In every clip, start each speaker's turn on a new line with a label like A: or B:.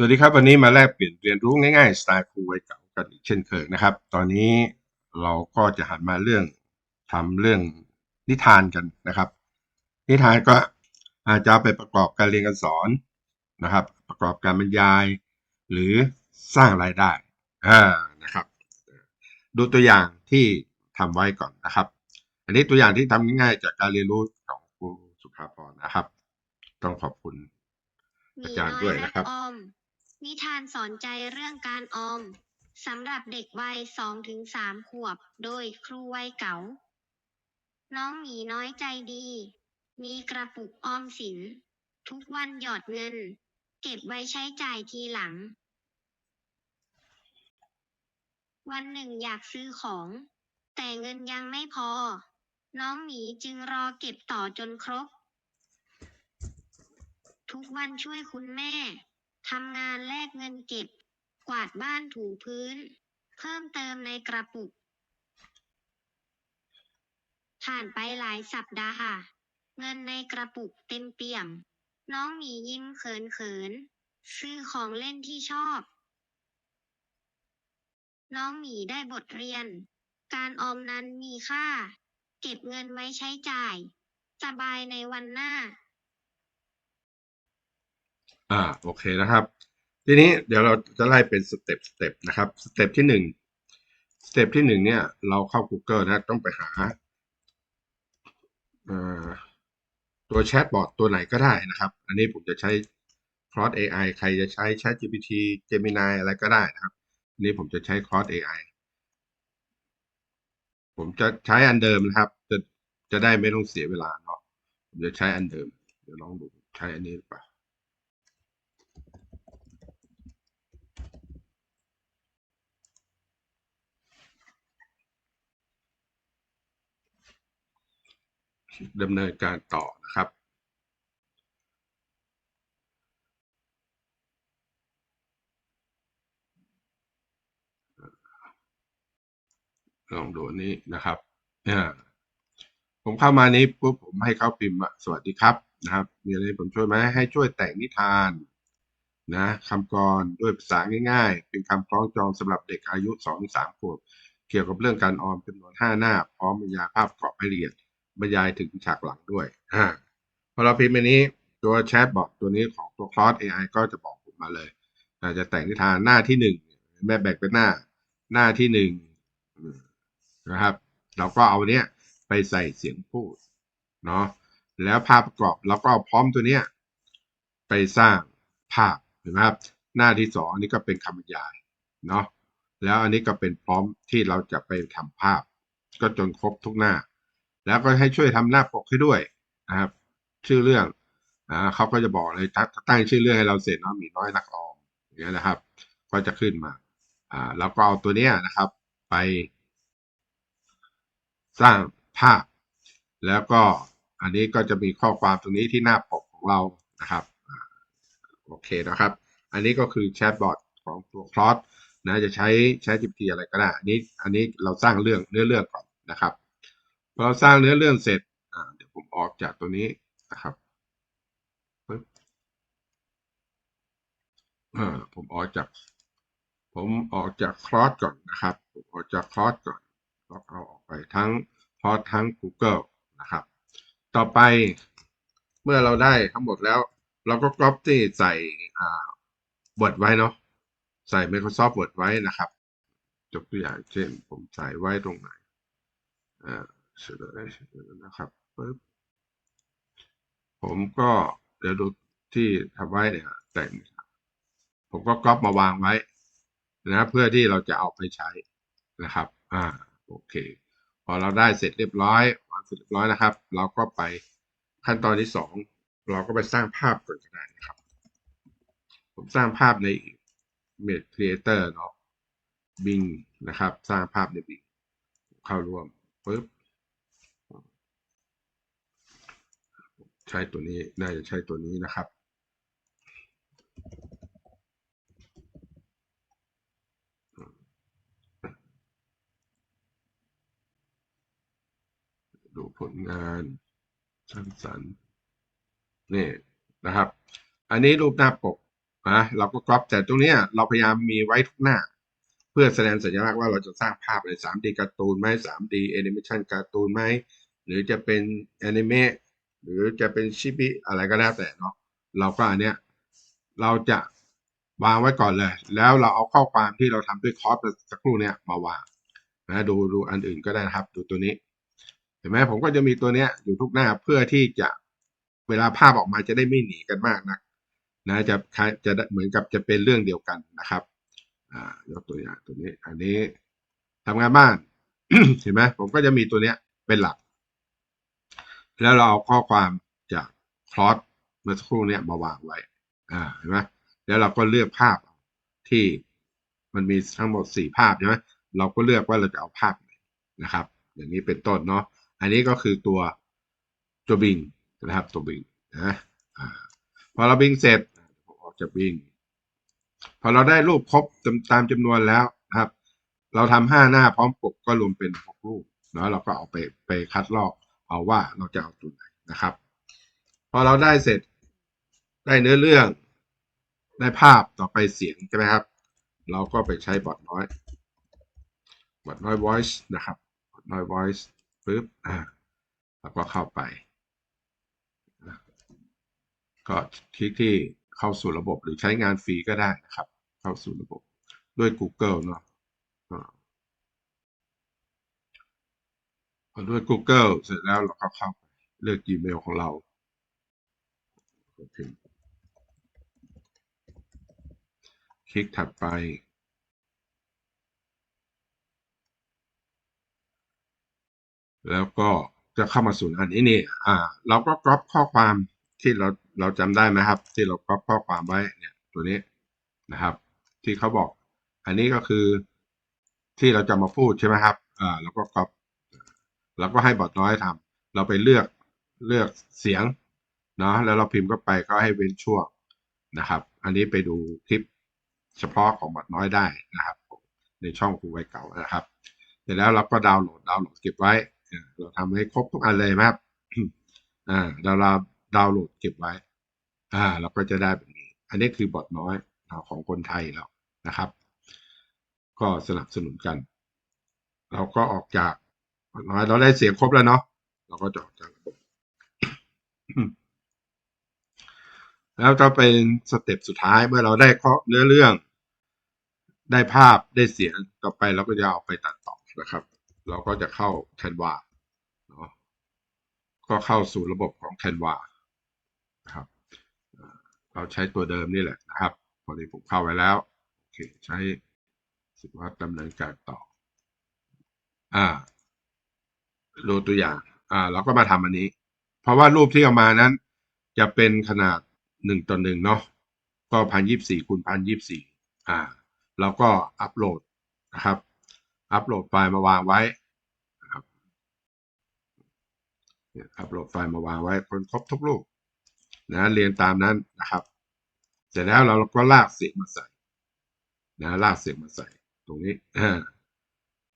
A: สวัสดีครับ วันนี้มาแลกเปลี่ยนเรียนรู้ง่ายๆสไตล์ครูวัยเก่ากันอีกเช่นเคยนะครับ ตอนนี้เราก็จะหันมาเรื่องทำเรื่องนิทานกันนะครับ นิทานก็อาจจะไปประกอบการเรียนการสอนนะครับ ประกอบการบรรยาย หรือสร้างรายได้อ่านะครับ ดูตัวอย่างที่ทำไว้ก่อนนะครับ อันนี้ตัวอย่างที่ทำง่ายๆจากการเรียนรู้ของครูสุภาพรนะครับ ต้องขอบคุณอาจารย์ด้วยนะครับ
B: มีอยและออมนิทานสอนใจเรื่องการออมสำหรับเด็กวัยสองถึงสามขวบ โดยครูวัยเก๋า น้องหมีน้อยใจดี มีกระปุกออมสิน ทุกวันหยอดเงิน เก็บไว้ใช้จ่ายทีหลัง วันหนึ่งอยากซื้อของ แต่เงินยังไม่พอ น้องหมีจึงรอเก็บต่อจนครบ ทุกวันช่วยคุณแม่ ทำงานแลกเงินเก็บ กวาดบ้านถูพื้น เพิ่มเติมในกระปุก ผ่านไปหลายสัปดาห์เงินในกระปุกเต็มเปี่ยม น้องหมียิ้มเขินเขินซื้อของเล่นที่ชอบ น้องหมีได้บทเรียน การออมนั้นมีค่า เก็บเงินไว้ใช้จ่าย สบายในวันหน้า
A: อ่าโอเคนะครับ ทีนี้เดี๋ยวเราจะไล่เป็นสเต็ปสเต็ปนะครับสเต็ปที่หนึ่งสเต็ปที่หนึ่งเนี่ยเราเข้า Google นะต้องไปหาตัวแชทบอทตัวไหนก็ได้นะครับ อันนี้ผมจะใช้ Cross AI ใครจะใช้ ChatGPT Gemini อะไรก็ได้นะครับ อันนี้ผมจะใช้ Cross AI ผมจะใช้อันเดิมนะครับ จะจะได้ไม่ต้องเสียเวลาเนาะผมจะใช้อันเดิม เดี๋ยวลองดูใช้อันนี้หรือเป ดำเนินการต่อนะครับลองดูนี้นะครับอ่ผมเข้ามานี้ปุ๊บผมให้เขาพิมพ์สวัสดีครับนะครับ มีอะไรผมช่วยไหมให้ช่วยแต่งนิทานนะคำกรด้วยภาษาง่ายๆ เป็นคำคล้องจองสำหรับเด็กอายุ2-3ขวบเกี่ยวกับเรื่องการออมจำนวน 5 หน้า พร้อมบรรยายภาพปรอบให้ละเอียด บรรยายถึงฉากหลังด้วยอ่าพอเราพิมพ์อันนี้ตัวแชทบอทตัวนี้ของตัว Cross AI ก็จะบอกผมมาเลยอาจจะแต่งนิทานหน้าที่หนึ่งแม่แบ่งเป็นหน้าหน้าที่หนึ่งนะครับ เราก็เอาเนี้ยไปใส่เสียงพูดเนาะแล้วภาพประกอบเราก็เอาพร้อมตัวเนี้ยไปสร้างภาพเห็นไหมครับ หน้าที่สองอันนี้ก็เป็นคำบรรยายเนาะแล้วอันนี้ก็เป็นพร้อมที่เราจะไปทำภาพ ก็จนครบทุกหน้า แล้วก็ให้ช่วยทำหน้าปกให้ด้วยนะครับ ชื่อเรื่องอ่าเขาก็จะบอกเลยตั้งตั้งชื่อเรื่องให้เราเสร็จเนาะมีน้อยนักออมอย่างเงี้ยนะครับ ก็จะขึ้นมา อ่าแล้วก็เอาตัวเนี้ยนะครับ ไป สร้างภาพ แล้วก็อันนี้ก็จะมีข้อความตรงนี้ที่หน้าปกของเรานะครับโอเคนะครับ อันนี้ก็คือแชทบอทของตัวคลอสนะจะใช้ใช้ GPT อะไรก็ได้อันนี้อันนี้เราสร้างเรื่องเนื้อเรื่องก่อนนะครับ พอเราสร้างเนื้อเรื่องเสร็จเดี๋ยวผมออกจากตัวนี้นะครับผมออกจาก ผมออกจากคลอสก่อนนะครับ ผมออกจากคลอสก่อนแล้วเอาออกไปทั้งคลอสทั้ง Google นะครับ ต่อไปเมื่อเราได้ทั้งหมดแล้ว เราก็ copy ใส่อ่า Word ไว้เนาะใส่ Microsoft Word ไว้นะครับยกตัวอย่างเช่น ผมใส่ไว้ตรงไหนอ่า เฉลยเฉลยนะครับปึ๊บผมก็เดี๋ยวดูที่ทำไว้เนี่ยแต่งผมก็ก๊อปมาวางไว้นะเพื่อที่เราจะเอาไปใช้นะครับ อ่า โอเค พอเราได้เสร็จเรียบร้อยวางเสร็จเรียบร้อยนะครับ เราก็ไปขั้นตอนที่สองเราก็ไปสร้างภาพก่อนก็ได้นะครับ ผมสร้างภาพใน Image Creator เนาะ Bing นะครับ สร้างภาพใน Bing เข้าร่วมปึ๊บ ใช้ตัวนี้น่าจะใช้ตัวนี้นะครับ ดูผลงานสร้างสรรค์นี่นะครับ อันนี้รูปหน้าปกนะเราก็ก๊อปแต่ตรงนี้เราพยายามมีไว้ทุกหน้า เพื่อแสดงสัญลักษณ์ว่าเราจะสร้างภาพใน 3D การ์ตูนไหม 3D Animation การ์ตูนไหม หรือจะเป็นแอนิเมะ หรือจะเป็นชิบิอะไรก็แล้วแต่เนาะเราก็อันเนี้ยเราจะวางไว้ก่อนเลย แล้วเราเอาข้อความที่เราทำด้วยคอร์สสักครู่เนี้ยมาวางนะดูดูอันอื่นก็ได้นะครับ ดูตัวนี้เห็นไหมผมก็จะมีตัวเนี้ยอยู่ทุกหน้าเพื่อที่จะเวลาภาพออกมาจะได้ไม่หนีกันมากนักนะจะจะเหมือนกับจะเป็นเรื่องเดียวกันนะครับ อ่ายกตัวอย่างตัวนี้ อันนี้ทำงานบ้านเห็นไหมผมก็จะมีตัวเนี้ยเป็นหลัก แล้วเราเอาข้อความจากคลอสเมื่อสักครู่เนี้ยมาวางไว้ อ่าเห็นไหมแล้วเราก็เลือกภาพที่มันมีทั้งหมดสี่ภาพใช่ไหมเราก็เลือกว่าเราจะเอาภาพไหนนะครับ อย่างนี้เป็นต้นเนาะอันนี้ก็คือตัวตัวบิงนะครับตัวบิงนะอ่าพอเราบิงเสร็จผมออกจากบิงพอเราได้รูปครบตามตามจำนวนแล้วนะครับ เราทำห้าหน้าพร้อมปกก็รวมเป็นหกรูปแล้วเราก็เอาไปไปคัดลอก เอาว่าเราจะเอาตัวไหนนะครับ พอเราได้เสร็จได้เนื้อเรื่อง ได้ภาพต่อไปเสียงใช่ไหมครับ เราก็ไปใช้บอทน้อยบอทน้อย voice นะครับบอทน้อย voice ปึ๊บอ่าแล้วก็เข้าไป ก็คลิกที่เข้าสู่ระบบหรือใช้งานฟรีก็ได้นะครับ เข้าสู่ระบบด้วย Google เนาะอ่า พอด้วย Google เสร็จแล้วเราก็เข้าไปเลือก Gmail ของเราโอเคคลิกถัดไป แล้วก็จะเข้ามาสู่อันนี้นี่ อ่า เราก็กรอบข้อความที่เราเราจำได้ไหมครับ ที่เรากรอบข้อความไว้เนี่ยตัวนี้นะครับ ที่เขาบอก อันนี้ก็คือที่เราจะมาพูดใช่ไหมครับ อ่าเราก็กรอบ เราก็ให้บอทน้อยทำเราไปเลือกเลือกเสียงเนาะแล้วเราพิมพ์เข้าไปก็ให้เว้นช่วงนะครับ อันนี้ไปดูคลิปเฉพาะของบอทน้อยได้นะครับ ในช่องครูไวเก่านะครับเสร็จแล้วเราก็ดาวน์โหลดดาวน์โหลดเก็บไว้ เราทำให้ครบทุกอันเลยครับอ่าเราเราดาวน์โหลดเก็บไว้ อ่า เราก็จะได้แบบนี้ อันนี้คือบอทน้อยของคนไทยแล้วนะครับ ก็สนับสนุนกัน เราก็ออกจาก น้อยเราได้เสียงครบแล้วเนาะเราก็จะออกจากระบบ แล้วจะเป็นสเต็ปสุดท้ายเมื่อเราได้ข้อเนื้อเรื่อง ได้ภาพได้เสียงต่อไปเราก็จะเอาไปตัดต่อนะครับ เราก็จะเข้า Canva เนาะก็เข้าสู่ระบบของ Canva นะครับเราใช้ตัวเดิมนี่แหละนะครับพอดีผมเข้าไว้แล้วโอเคใช้สิบวัดดำเนินการต่อ อ่า ดูตัวอย่าง อ่า เราก็มาทำอันนี้ เพราะว่ารูปที่เอามานั้น จะเป็นขนาดหนึ่งต่อหนึ่งเนาะ ก็พันยี่สี่คูณพันยี่สี่อ่าเราก็อัปโหลดนะครับ อัปโหลดไฟล์มาวางไว้นะครับอัปโหลดไฟล์มาวางไว้คนครบทุกรูปนะเรียนตามนั้นนะครับ เสร็จแล้วเราก็ลากเสียงมาใส่ นะ ลากเสียงมาใส่ ตรงนี้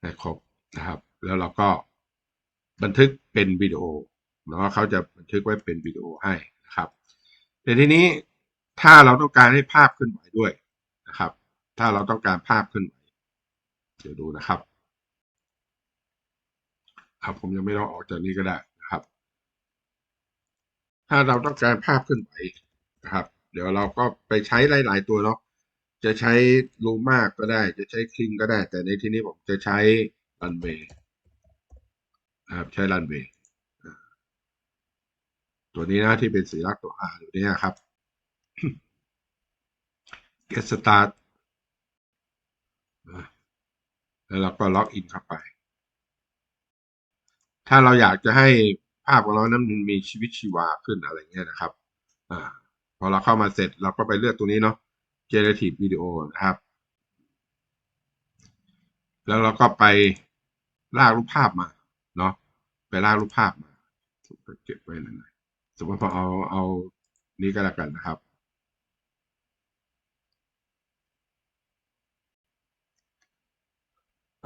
A: ให้ครบนะครับ แล้วเราก็ บันทึกเป็นวิดีโอเนาะเขาจะบันทึกไว้เป็นวิดีโอให้นะครับ แต่ทีนี้ถ้าเราต้องการให้ภาพขึ้นไหวด้วยนะครับ ถ้าเราต้องการภาพขึ้นไหวเดี๋ยวดูนะครับ ครับผมยังไม่ต้องออกจากนี้ก็ได้นะครับ ถ้าเราต้องการภาพขึ้นไหวนะครับ เดี๋ยวเราก็ไปใช้หลาย ๆ ตัวเนาะจะใช้รูมากก็ได้ จะใช้คลิงก็ได้ แต่ในที่นี้ผมจะใช้รันเวย์ นะครับใช้รันเวย์ตัวนี้นะที่เป็นสีลักษณ์ตัว R อยู่เนี่ยครับ get start นะแล้วเราก็ล็อกอินเข้าไป ถ้าเราอยากจะให้ภาพของเรานั้นมีชีวิตชีวาขึ้นอะไรเงี้ยนะครับอพอเราเข้ามาเสร็จเราก็ไปเลือกตรงนี้เนาะ generative video นะครับ แล้วเราก็ไปลากรูปภาพมา เนาะไปลากรูปภาพมาเก็บไว้นั่นนะสมมติพอเอาเอานี้ก็แล้วกันนะครับ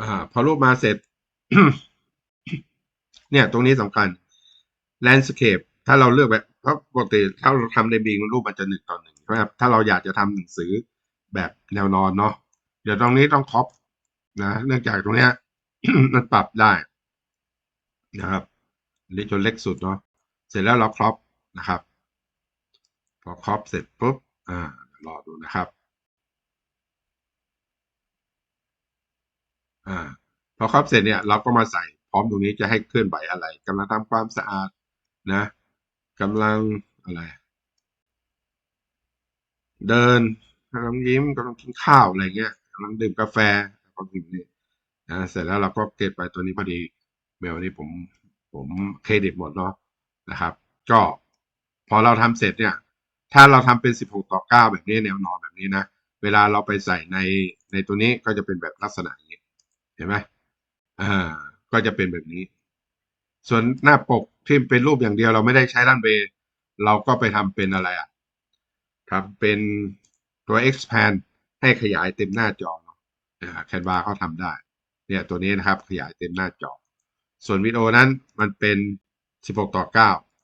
A: อ่า พอรูปมาเสร็จ เนี่ย ตรงนี้สำคัญ landscape ถ้าเราเลือกแบบเพราะปกติถ้าเราทำในบิงรูปมันจะหนึ่งต่อหนึ่งใช่ไหมครับถ้าเราอยากจะทำหนังสือแบบแนวนอนเนาะเดี๋ยวตรงนี้ต้องครอปนะ เนื่องจากตรงเนี้ยมันปรับได้ นะครับอันนี้จนเล็กสุดเนาะเสร็จแล้วเราครอปนะครับ พอครอปเสร็จปุ๊บอ่ารอดูนะครับอ่าพอครอปเสร็จเนี่ยเราก็มาใส่พร้อมตรงนี้จะให้เคลื่อนไหวอะไรกำลังทำความสะอาดนะกำลังอะไร เดินกำลังยิ้มกำลังกินข้าวอะไรเงี้ยกำลังดื่มกาแฟความสิ่งนี้นะเสร็จแล้วเราก็เก็บไปตัวนี้พอดี เมลนี้ผมผมเครดิตหมดเนาะนะครับ ก็พอเราทำเสร็จเนี่ย ถ้าเราทำเป็น 16 ต่อ 9 แบบนี้แนวนอนแบบนี้นะ เวลาเราไปใส่ในในตัวนี้ก็จะเป็นแบบลักษณะอย่างนี้ เห็นไหมอ่าก็จะเป็นแบบนี้ ส่วนหน้าปกที่เป็นรูปอย่างเดียวเราไม่ได้ใช้รันเวย์เราก็ไปทำเป็นอะไรอะทำเป็นตัว expand ให้ขยายเต็มหน้าจอเนาะอ่าแคนวาเขาทำได้ เนี่ยตัวนี้นะครับขยายเต็มหน้าจอ ส่วนวิดีโอนั้นมันเป็น 16 ต่อ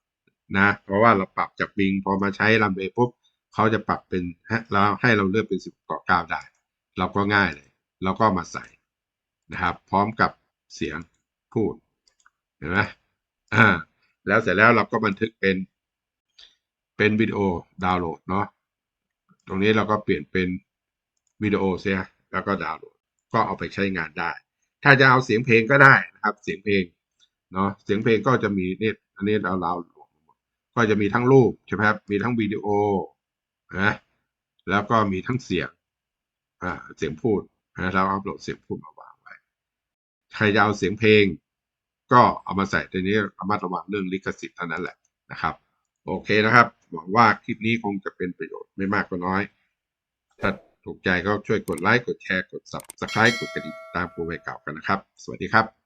A: 9 นะ เพราะว่าเราปรับจากบิงพอมาใช้รันเวย์ปุ๊บเขาจะปรับเป็นให้เราให้เราเลือกเป็น 16 ต่อ 9 ได้ เราก็ง่ายเลย เราก็มาใส่นะครับ พร้อมกับเสียงพูด เห็นไหมอ่า แล้วเสร็จแล้วเราก็บันทึกเป็น เป็นวิดีโอดาวน์โหลดเนาะ ตรงนี้เราก็เปลี่ยนเป็นวิดีโอเสีย แล้วก็ดาวน์โหลด ก็เอาไปใช้งานได้ ถ้าจะเอาเสียงเพลงก็ได้นะครับ เสียงเพลงเนาะเสียงเพลงก็จะมีเนี่ยอันนี้เราเราก็จะมีทั้งรูปใช่ไหมครับมีทั้งวิดีโอนะแล้วก็มีทั้งเสียงอ่าเสียงพูดนะเราอัปโหลดเสียงพูดมาวางไว้ใครจะเอาเสียงเพลง ก็เอามาใส่ในนี้ระมัดระวังเรื่องลิขสิทธิ์เท่านั้นแหละนะครับ โอเคนะครับหวังว่าคลิปนี้คงจะเป็นประโยชน์ไม่มากก็น้อยถ้า ถูกใจก็ช่วยกดไลค์กดแชร์กด subscribe กดกระดิ่งตามผู้ใหม่เก่ากันนะครับ สวัสดีครับ